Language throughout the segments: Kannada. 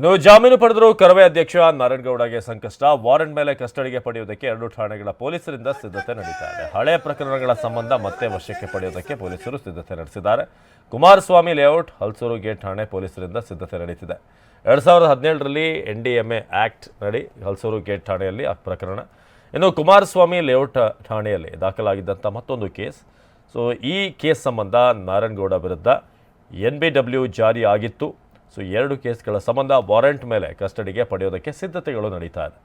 ಇನ್ನು ಜಾಮೀನು ಪಡೆದರು ಕರವೇ ಅಧ್ಯಕ್ಷ ನಾರಾಯಣಗೌಡಗೆ ಸಂಕಷ್ಟ. ವಾರೆಂಟ್ ಮೇಲೆ ಕಸ್ಟಡಿಗೆ ಪಡೆಯುವುದಕ್ಕೆ ಎರಡು ಠಾಣೆಗಳ ಪೊಲೀಸರಿಂದ ಸಿದ್ಧತೆ ನಡೀತಾ ಇದೆ. ಹಳೆಯ ಪ್ರಕರಣಗಳ ಸಂಬಂಧ ಮತ್ತೆ ವಶಕ್ಕೆ ಪಡೆಯುವುದಕ್ಕೆ ಪೊಲೀಸರು ಸಿದ್ಧತೆ ನಡೆಸಿದ್ದಾರೆ. ಕುಮಾರಸ್ವಾಮಿ ಲೇಔಟ್, ಹಲ್ಸೂರು ಗೇಟ್ ಠಾಣೆ ಪೊಲೀಸರಿಂದ ಸಿದ್ಧತೆ ನಡೀತಿದೆ. ಎರಡು ಸಾವಿರದ ಹದಿನೇಳರಲ್ಲಿ N D M A act ನಡಿ, ಹಲ್ಸೂರು ಗೇಟ್ ಠಾಣೆಯಲ್ಲಿ ಆ ಪ್ರಕರಣ. ಇನ್ನು ಕುಮಾರಸ್ವಾಮಿ ಲೇಔಟ್ ಠಾಣೆಯಲ್ಲಿ ದಾಖಲಾಗಿದ್ದಂಥ ಮತ್ತೊಂದು ಕೇಸ್. ಸೊ, ಈ ಕೇಸ್ ಸಂಬಂಧ ನಾರಾಯಣಗೌಡ ವಿರುದ್ಧ ಎನ್ ಬಿ ಡಬ್ಲ್ಯೂ ಜಾರಿ ಆಗಿತ್ತು. ಸೊ ಎರಡು ಕೇಸ್ಗಳ ಸಂಬಂಧ ವಾರೆಂಟ್ ಮೇಲೆ ಕಸ್ಟಡಿಗೆ ಪಡೆಯೋದಕ್ಕೆ ಸಿದ್ಧತೆಗಳು ನಡೀತಾ ಇದೆ.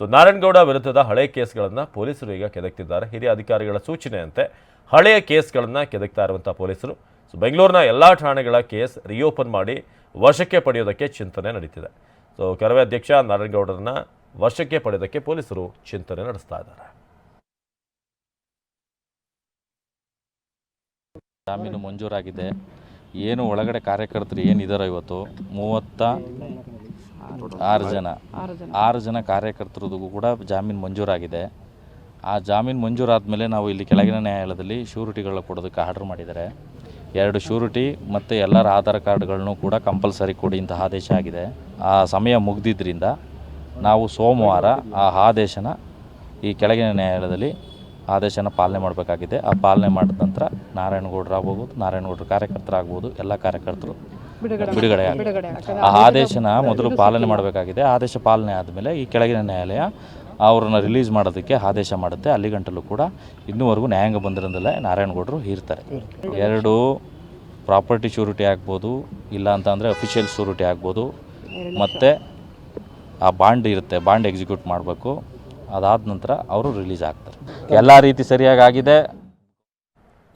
ಸೊ ನಾರಾಯಣಗೌಡ ವಿರುದ್ಧದ ಹಳೆಯ ಕೇಸ್ಗಳನ್ನು ಪೊಲೀಸರು ಈಗ ಕೆದಕ್ತಿದ್ದಾರೆ. ಹಿರಿಯ ಅಧಿಕಾರಿಗಳ ಸೂಚನೆಯಂತೆ ಹಳೆಯ ಕೇಸ್ಗಳನ್ನು ಕೆದಕ್ತಾ ಇರುವಂಥ ಪೊಲೀಸರು. ಸೊ ಬೆಂಗಳೂರಿನ ಎಲ್ಲ ಠಾಣೆಗಳ ಕೇಸ್ ರಿಓಪನ್ ಮಾಡಿ ವಶಕ್ಕೆ ಪಡೆಯೋದಕ್ಕೆ ಚಿಂತನೆ ನಡೀತಿದೆ. ಸೊ ಕರವೇ ಅಧ್ಯಕ್ಷ ನಾರಾಯಣಗೌಡರನ್ನ ವಶಕ್ಕೆ ಪಡೆಯೋದಕ್ಕೆ ಪೊಲೀಸರು ಚಿಂತನೆ ನಡೆಸ್ತಾ ಇದ್ದಾರೆ. ಜಾಮೀನು ಮಂಜೂರಾಗಿದೆ. ಏನು ಒಳಗಡೆ ಕಾರ್ಯಕರ್ತರು ಏನಿದಾರೋ ಇವತ್ತು, ಮೂವತ್ತ ಆರು ಜನ. ಆರು ಜನ ಕಾರ್ಯಕರ್ತರದ್ದು ಕೂಡ ಜಾಮೀನು ಮಂಜೂರಾಗಿದೆ. ಆ ಜಾಮೀನು ಮಂಜೂರಾದ ಮೇಲೆ ನಾವು ಇಲ್ಲಿ ಕೆಳಗಿನ ನ್ಯಾಯಾಲಯದಲ್ಲಿ ಶ್ಯೂರಿಟಿಗಳ ಕೊಡೋದಕ್ಕೆ ಆರ್ಡರ್ ಮಾಡಿದ್ದಾರೆ. ಎರಡು ಶ್ಯೂರಿಟಿ ಮತ್ತು ಎಲ್ಲರ ಆಧಾರ್ ಕಾರ್ಡ್ಗಳನ್ನು ಕೂಡ ಕಂಪಲ್ಸರಿ ಕೊಡಿ ಅಂತ ಆದೇಶ ಆಗಿದೆ. ಆ ಸಮಯ ಮುಗ್ದಿದ್ದರಿಂದ ನಾವು ಸೋಮವಾರ ಆ ಆದೇಶನ ಈ ಕೆಳಗಿನ ನ್ಯಾಯಾಲಯದಲ್ಲಿ ಆದೇಶನ ಪಾಲನೆ ಮಾಡಬೇಕಾಗಿದೆ. ಆ ಪಾಲನೆ ಮಾಡಿದ ನಂತರ ನಾರಾಯಣಗೌಡರು ಆಗ್ಬೋದು ನಾರಾಯಣಗೌಡರ ಕಾರ್ಯಕರ್ತರಾಗ್ಬೋದು ಎಲ್ಲ ಕಾರ್ಯಕರ್ತರು ಬಿಡುಗಡೆ. ಆ ಆದೇಶನ ಮೊದಲು ಪಾಲನೆ ಮಾಡಬೇಕಾಗಿದೆ. ಆದೇಶ ಪಾಲನೆ ಆದಮೇಲೆ ಈ ಕೆಳಗಿನ ನ್ಯಾಯಾಲಯ ಅವರನ್ನು ರಿಲೀಸ್ ಮಾಡೋದಕ್ಕೆ ಆದೇಶ ಮಾಡುತ್ತೆ. ಅಲ್ಲಿ ಗಂಟಲೂ ಕೂಡ ಇನ್ನೂವರೆಗೂ ನ್ಯಾಯಾಂಗ ಬಂದಿರೋದಲ್ಲೇ ನಾರಾಯಣಗೌಡರು ಇರ್ತಾರೆ ಎರಡು ಪ್ರಾಪರ್ಟಿ ಶ್ಯೂರಿಟಿ ಆಗ್ಬೋದು ಇಲ್ಲ ಅಂತ ಅಂದರೆ ಅಫಿಷಿಯಲ್ ಶ್ಯೂರಿಟಿ ಆಗ್ಬೋದು. ಮತ್ತು ಆ ಬಾಂಡ್ ಇರುತ್ತೆ ಬಾಂಡ್ ಎಕ್ಸಿಕ್ಯೂಟ್ ಮಾಡಬೇಕು. ಅದಾದ ನಂತರ ಅವರು ರಿಲೀಸ್ ಆಗ್ತಾರೆ. ಎಲ್ಲ ರೀತಿ ಸರಿಯಾಗಿ ಆಗಿದೆ.